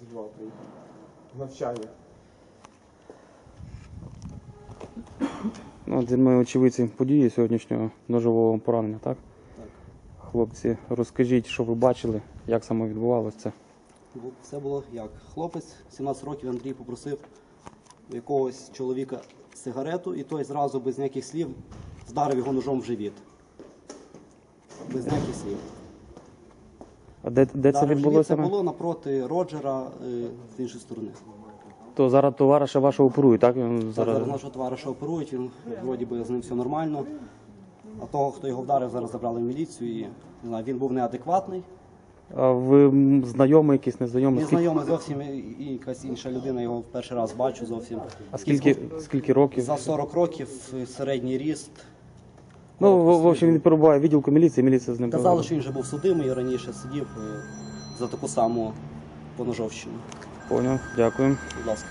з Львова приїхав. Навчання. Ну, от ми очевидці події сьогоднішнього ножового поранення, так? Так. Хлопці, розкажіть, що ви бачили, як саме відбувалося це. Це було як? Хлопець, 17 років Андрій попросив у якогось чоловіка сигарету, і той зразу без ніяких слів вдарив його ножом в живіт. Без ніяких слів. А де, де це відбулося? Це саме? було напроти Роджера е, з іншої сторони. То зараз товариша вашого оперують, так? Він Зараз, зараз... нашого товариша оперують, він вроді би з ним все нормально. А того, хто його вдарив, зараз забрали в міліцію і не знаю, він був неадекватний. А ви м, знайомий, якийсь незнайомий? Незнайомий зовсім і і якась інша людина, його в перший раз бачу зовсім. А скільки, скільки років? За 40 років е, середній ріст. Ну, в, в общем, він перебуває в відділку міліції, міліція з ним Казали, що він вже був судимий і раніше сидів е, за таку саму поножовщину. Поняв, дякую. Будь ласка.